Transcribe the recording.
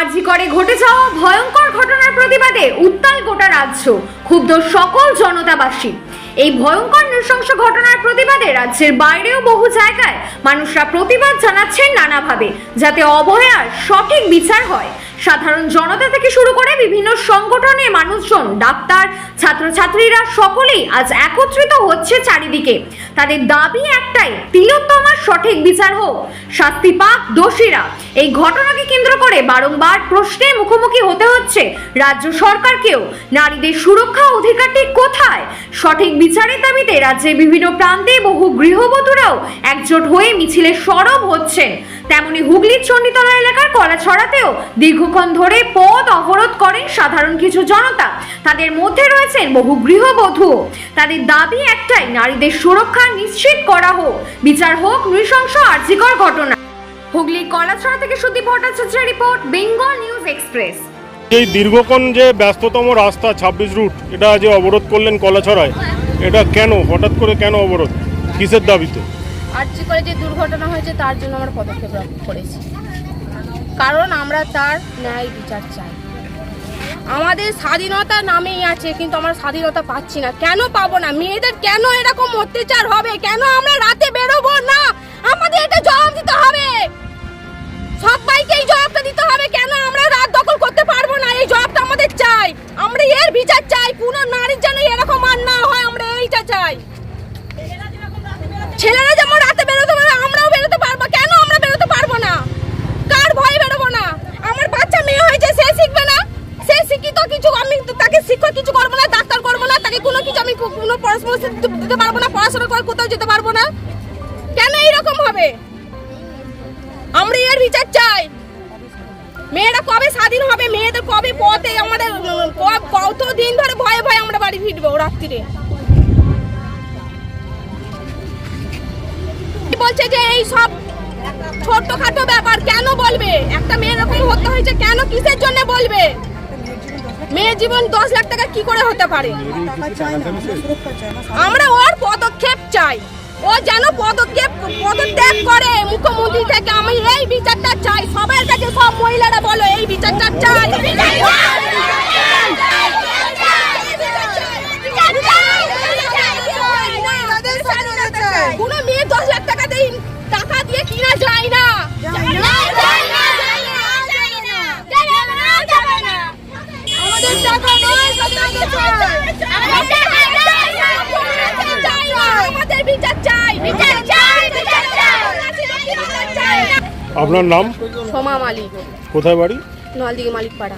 আরজি করে ঘটে যাওয়া ভয়ঙ্কর ঘটনার প্রতিবাদে উত্তাল গোটা রাজ্য, ক্ষুব্ধ সকল জনতাবাসী। এই ভয়ঙ্কর নৃশংস ঘটনার প্রতিবাদে রাজ্যের বাইরেও বহু জায়গায় মানুষরা প্রতিবাদ জানাচ্ছেন নানাভাবে, যাতে অবহেয়ার সঠিক বিচার হয়। সাধারণ জনতা থেকে শুরু করে বিভিন্ন সংগঠনে মানুষজন, ডাক্তার, ছাত্রছাত্রীরা সকলেই আজ একত্রিত হচ্ছে চারিদিকে। তাদের দাবি একটাই, তিলোত্তমার সঠিক বিচার হোক। শাস্তি পাক দোষীরা। এই ঘটনাকে কেন্দ্র করে বারংবার প্রশ্নের মুখোমুখি হতে হচ্ছে রাজ্য সরকারকেও। নারীদের সুরক্ষা অধিকারটি কোথায়? সঠিক বিচারের দাবিতে রাজ্যের বিভিন্ন প্রান্তে বহু গৃহবধূরাও একজোট হয়ে মিছিলে সরব হচ্ছেন। তেমনি হুগলির চণ্ডীতলা এলাকার কলাছড়াতেও দীর্ঘক্ষণ ধরে পথ অবরোধ করেন সাধারণ কিছু জনতা। তাদের মধ্যে রয়েছেন বহু গৃহবধূ। তাদের দাবি একটাই নারীদের সুরক্ষা নিশ্চিত করা হোক। বিচার হোক নৃশংস আর্জিকর ঘটনা। হুগলি কলাছড়া থেকে সুদীপ ভট্টাচার্যের রিপোর্ট বেঙ্গল নিউজ এক্সপ্রেস। এই দীর্ঘক্ষণ যে ব্যস্ততম রাস্তা ছাব্বিশ রুট এটা যে অবরোধ করলেন কলাছড়ায় এটা কেন হঠাৎ করে কেন অবরোধ? কিসের দাবিতে? আর্জি করে যে দুর্ঘটনা হয়েছে তার জন্য আমরা পদক্ষেপ করেছি। কারণ আমরা তার ন্যায় বিচার চাই। আমাদের স্বাধীনতা নামেই আছে, কিন্তু আমরা স্বাধীনতা পাচ্ছি না। কেন পাবো না? মেয়েদের কেন এরকম অত্যাচার হবে? কেন আমরা রাতে বেরোবো না? আমাদের এটা জবাব দিতে হবে। সবাইকে এই জবাবটা দিতে হবে, কেন আমরা রাত দখল করতে পারব না? এই জবাবটা আমাদের চাই। আমরা এর বিচার চাই। কোনো নারীর যেন এরকম আর না হয়, আমরা এইটা চাই ছেলেরা যেমন রাতে বেরোতে পারে আমরাও বেরোতে পারব কেন আমরা বেরোতে পারব না কার ভয় বেরোবো না আমার বাচ্চা মেয়ে হয়েছে সে শিখবে না সে শিক্ষিত কিছু আমি তো তাকে শিক্ষক কিছু করব না ডাক্তার করব না তাকে কোনো কিছু আমি কো- কোনো দিতে পারব না, পড়াশোনা করে কোথাও যেতে পারব না। কেন এইরকম হবে? আমরা এর বিচার চাই। মেয়েরা কবে স্বাধীন হবে? মেয়েদের কবে পথে আমাদের কত দিন ধরে ভয়ে ভয়ে আমরা বাড়ি ফিরবো রাত্রিরে? বলছে যে এই সব ছোটখাটো ব্যাপার কেন বলবে? একটা মেয়ের এরকম হতে হয়েছে কেন? কিসের জন্য বলবে? মেয়ের জীবন দশ লাখ টাকা কি করে হতে পারে? আমরা ওর পদক্ষেপ চাই। ও যেন পদক্ষেপ, পদত্যাগ করে মুখ্যমন্ত্রী আপনার নাম? সোমা মালিক। কোথায় বাড়ি? নলদিকে মালিক পাড়া